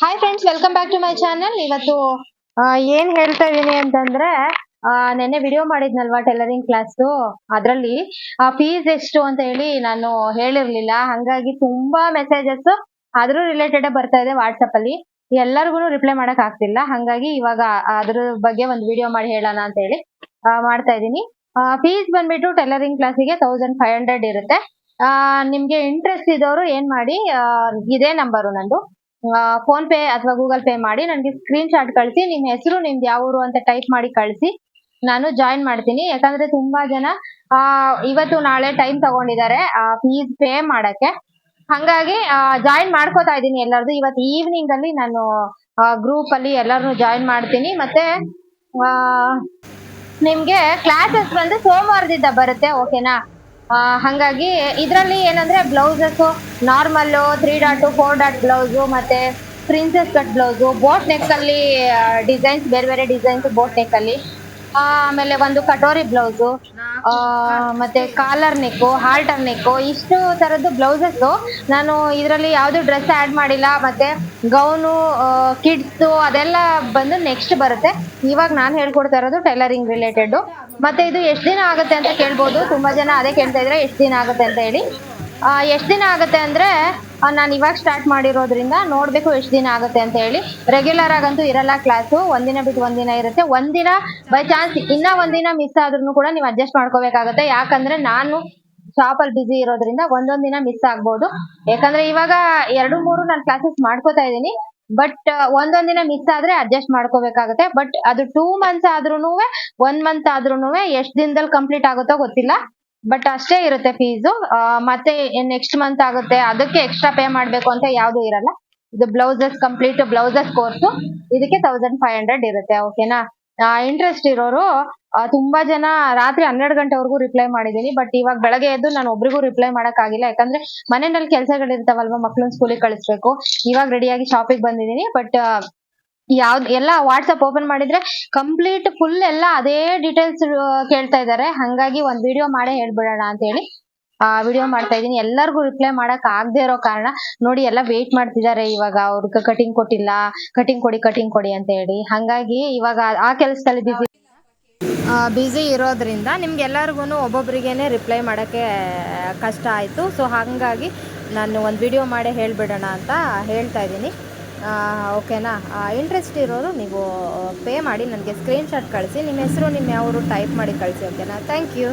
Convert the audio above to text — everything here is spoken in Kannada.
Hi friends welcome back to my channel ಇವತ್ತು ಏನ್ ಹೇಳ್ತಾ ಇದೀನಿ ಅಂತಂದ್ರೆ ನೆನ್ನೆ ವಿಡಿಯೋ ಮಾಡಿದ್ನಲ್ವಾ ಟೈಲರಿಂಗ್ ಕ್ಲಾಸ್ ಅದ್ರಲ್ಲಿ ಫೀಸ್ ಎಷ್ಟು ಅಂತ ಹೇಳಿ ನಾನು ಹೇಳಿರ್ಲಿಲ್ಲ. ಹಂಗಾಗಿ ತುಂಬಾ ಮೆಸೇಜಸ್ ಅದ್ರ ರಿಲೇಟೆಡ್ ಬರ್ತಾ ಇದೆ ವಾಟ್ಸಪ್ ಅಲ್ಲಿ. ಎಲ್ಲರಿಗೂ ರಿಪ್ಲೈ ಮಾಡಕ್ ಆಗ್ತಿಲ್ಲ. ಹಂಗಾಗಿ ಇವಾಗ ಅದ್ರ ಬಗ್ಗೆ ಒಂದು ವಿಡಿಯೋ ಮಾಡಿ ಹೇಳೋಣ ಅಂತ ಹೇಳಿ ಮಾಡ್ತಾ ಇದೀನಿ. ಫೀಸ್ ಬಂದ್ಬಿಟ್ಟು ಟೈಲರಿಂಗ್ ಕ್ಲಾಸಿಗೆ ತೌಸಂಡ್ ಫೈವ್ ಹಂಡ್ರೆಡ್ ಇರುತ್ತೆ. ಆ, ನಿಮ್ಗೆ ಇಂಟ್ರೆಸ್ಟ್ ಇದ್ದವರು ಏನ್ ಮಾಡಿ ಇದೇ ನಂಬರು ನಂದು. ಫೋನ್ ಪೇ ಅಥವಾ ಗೂಗಲ್ ಪೇ ಮಾಡಿ ನನಗೆ ಸ್ಕ್ರೀನ್ ಶಾಟ್ ಕಳಿಸಿ ನಿಮ್ಮ ಹೆಸರು ನಿಮ್ದು ಯಾವ ಊರು ಅಂತ ಟೈಪ್ ಮಾಡಿ ಕಳಿಸಿ ನಾನು ಜಾಯಿನ್ ಮಾಡ್ತೀನಿ. ಯಾಕಂದ್ರೆ ತುಂಬಾ ಜನ ಆ, ಇವತ್ತು ನಾಳೆ ಟೈಮ್ ತಗೊಂಡಿದ್ದಾರೆ ಫೀಸ್ ಪೇ ಮಾಡಕ್ಕೆ. ಹಂಗಾಗಿ ಜಾಯಿನ್ ಮಾಡ್ಕೋತಾ ಇದ್ದೀನಿ ಎಲ್ಲರದು. ಇವತ್ತು ಈವ್ನಿಂಗ್ ಅಲ್ಲಿ ನಾನು ಗ್ರೂಪ್ ಅಲ್ಲಿ ಎಲ್ಲರನ್ನು ಜಾಯಿನ್ ಮಾಡ್ತೀನಿ. ಮತ್ತೆ ಆ, ನಿಮ್ಗೆ ಕ್ಲಾಸಸ್ ಬಂದು ಸೋಮವಾರದಿಂದ ಬರುತ್ತೆ ಓಕೆನಾ ಹಂಗಾಗಿ ಇದರಲ್ಲಿ ಏನಂದ್ರೆ blouses normal three dot four dot blouse ಮತ್ತೆ princess cut blouse boat neck ಅಲ್ಲಿ ಡಿಸೈನ್ಸ್ ಬೇರೆ ಬೇರೆ ಡಿಸೈನ್ಸ್ ಬೋಟ್ ನೆಕ್ ಅಲ್ಲಿ. ಆ, ಆಮೇಲೆ ಒಂದು ಕಟೋರಿ ಬ್ಲೌಸು ಮತ್ತೆ ಕಾಲರ್ ನೆಕ್ಕು ಹಾಲ್ಟರ್ ನೆಕ್ಕು ಇಷ್ಟು ತರದ್ದು ಬ್ಲೌಸಸ್ ನಾನು ಇದರಲ್ಲಿ ಯಾವ್ದು ಡ್ರೆಸ್ ಆಡ್ ಮಾಡಿಲ್ಲ, ಮತ್ತೆ ಗೌನು ಕಿಡ್ಸ್ ಅದೆಲ್ಲ ಬಂದು ನೆಕ್ಸ್ಟ್ ಬರುತ್ತೆ. ಇವಾಗ ನಾನು ಹೇಳ್ಕೊಡ್ತಾ ಇರೋದು ಟೈಲರಿಂಗ್ ರಿಲೇಟೆಡ್ ಮತ್ತೆ ಇದು ಎಷ್ಟು ದಿನ ಆಗುತ್ತೆ ಅಂತ ಕೇಳ್ಬೋದು. ತುಂಬಾ ಜನ ಅದೇ ಕೇಳ್ತಾ ಇದ್ರೆ ಎಷ್ಟು ದಿನ ಆಗುತ್ತೆ ಅಂತ ಹೇಳಿ. ಎಷ್ಟು ದಿನ ಆಗುತ್ತೆ ಅಂದ್ರೆ ನಾನು ಇವಾಗ ಸ್ಟಾರ್ಟ್ ಮಾಡಿರೋದ್ರಿಂದ ನೋಡ್ಬೇಕು ಎಷ್ಟು ದಿನ ಆಗುತ್ತೆ ಅಂತ ಹೇಳಿ. ರೆಗ್ಯುಲರ್ ಆಗಂತೂ ಇರಲ್ಲ ಕ್ಲಾಸು ಒಂದಿನ ಬಿಟ್ಟು ಒಂದಿನ ಇರುತ್ತೆ. ಒಂದಿನ ಬೈ ಚಾನ್ಸ್ ಇನ್ನ ಒಂದಿನ ಮಿಸ್ ಆದ್ರೂ ಕೂಡ ನೀವು ಅಡ್ಜಸ್ಟ್ ಮಾಡ್ಕೋಬೇಕಾಗುತ್ತೆ. ಯಾಕಂದ್ರೆ ನಾನು ಶಾಪ್ ಅಲ್ಲಿ ಬಿಸಿ ಇರೋದ್ರಿಂದ ಒಂದೊಂದ್ ದಿನ ಮಿಸ್ ಆಗ್ಬೋದು. ಯಾಕಂದ್ರೆ ಇವಾಗ ಎರಡು, ಮೂರು ನಾನು ಕ್ಲಾಸಸ್ ಮಾಡ್ಕೋತಾ ಇದ್ದೀನಿ. ಬಟ್ ಒಂದೊಂದ್ ದಿನ ಮಿಸ್ ಆದ್ರೆ ಅಡ್ಜಸ್ಟ್ ಮಾಡ್ಕೋಬೇಕಾಗುತ್ತೆ. ಬಟ್ ಅದು ಟೂ ಮಂತ್ಸ್ ಆದ್ರೂನು ಒನ್ ಮಂತ್ ಆದ್ರೂನು ಎಷ್ಟ್ ದಿನದಲ್ಲಿ ಕಂಪ್ಲೀಟ್ ಆಗುತ್ತೋ ಗೊತ್ತಿಲ್ಲ. ಬಟ್ ಅಷ್ಟೇ ಇರುತ್ತೆ ಫೀಸು ಮತ್ತೆ ನೆಕ್ಸ್ಟ್ ಮಂತ್ ಆಗುತ್ತೆ, ಅದಕ್ಕೆ ಎಕ್ಸ್ಟ್ರಾ ಪೇ ಮಾಡಬೇಕು ಅಂತ ಯಾವುದು ಇರಲ್ಲ. ಇದು ಬ್ಲೌಸಸ್ ಕಂಪ್ಲೀಟ್ ಬ್ಲೌಸಸ್ ಕೋರ್ಸು ಇದಕ್ಕೆ ತೌಸಂಡ್ ಫೈವ್ ಹಂಡ್ರೆಡ್ ಇರುತ್ತೆ ಓಕೆನಾ ಇಂಟ್ರೆಸ್ಟ್ ಇರೋರು ತುಂಬಾ ಜನ ರಾತ್ರಿ ಹನ್ನೆರಡು ಗಂಟೆವರೆಗೂ ರಿಪ್ಲೈ ಮಾಡಿದೀನಿ ಬಟ್ ಇವಾಗ ಬೆಳಗ್ಗೆ ಎದ್ದು ನಾನು ಒಬ್ರಿಗೂ ರಿಪ್ಲೈ ಮಾಡಕ್ ಆಗಿಲ್ಲ ಯಾಕಂದ್ರೆ ಮನೆಯಲ್ಲಿ ಕೆಲಸಗಳಿರ್ತಾವಲ್ವಾ, ಮಕ್ಳನ್ನ ಸ್ಕೂಲಿಗೆ ಕಳಿಸ್ಬೇಕು. ಇವಾಗ ರೆಡಿಯಾಗಿ ಶಾಪಿಗೆ ಬಂದಿದ್ದೀನಿ. ಬಟ್ ಯಾವ್ದು ಎಲ್ಲ ವಾಟ್ಸ್ಆಪ್ ಓಪನ್ ಮಾಡಿದ್ರೆ ಕಂಪ್ಲೀಟ್ ಫುಲ್ ಎಲ್ಲ ಅದೇ ಡೀಟೇಲ್ಸ್ ಕೇಳ್ತಾ ಇದ್ದಾರೆ ಹಂಗಾಗಿ ಒಂದ್ ವಿಡಿಯೋ ಮಾಡೇ ಹೇಳ್ಬಿಡೋಣ ಅಂತ ಹೇಳಿ ಆ ವಿಡಿಯೋ ಮಾಡ್ತಾ ಇದೀನಿ ಎಲ್ಲರಿಗೂ ರಿಪ್ಲೈ ಮಾಡಕ್ ಆಗದೆ ಇರೋ ಕಾರಣ ನೋಡಿ ಎಲ್ಲ ವೇಟ್ ಮಾಡ್ತಿದ್ದಾರೆ ಇವಾಗ ಅವ್ರಿಗೆ ಕಟಿಂಗ್ ಕೊಟ್ಟಿಲ್ಲ. ಕಟಿಂಗ್ ಕೊಡಿ ಕಟಿಂಗ್ ಕೊಡಿ ಅಂತ ಹೇಳಿ. ಹಂಗಾಗಿ ಇವಾಗ ಆ ಕೆಲಸದಲ್ಲಿ ಬಿಸಿ ಬ್ಯುಸಿ ಇರೋದ್ರಿಂದ ನಿಮ್ಗೆ ಎಲ್ಲರಿಗೂ ಒಬ್ಬೊಬ್ರಿಗೇನೆ ರಿಪ್ಲೈ ಮಾಡೋಕ್ಕೆ ಕಷ್ಟ ಆಯಿತು. ಸೊ ಹಾಗಾಗಿ ನಾನು ಒಂದು ವಿಡಿಯೋ ಮಾಡಿ ಹೇಳಿಬಿಡೋಣ ಅಂತ ಹೇಳ್ತಾ ಇದ್ದೀನಿ. ಓಕೆನಾ? ಇಂಟ್ರೆಸ್ಟ್ ಇರೋರು ನೀವು ಪೇ ಮಾಡಿ, ನನಗೆ ಸ್ಕ್ರೀನ್ಶಾಟ್ ಕಳಿಸಿ, ನಿಮ್ಮ ಹೆಸರು, ನಿಮ್ಮ ಯಾವರು ಟೈಪ್ ಮಾಡಿ ಕಳಿಸಿ, ಓಕೆನಾ? Thank you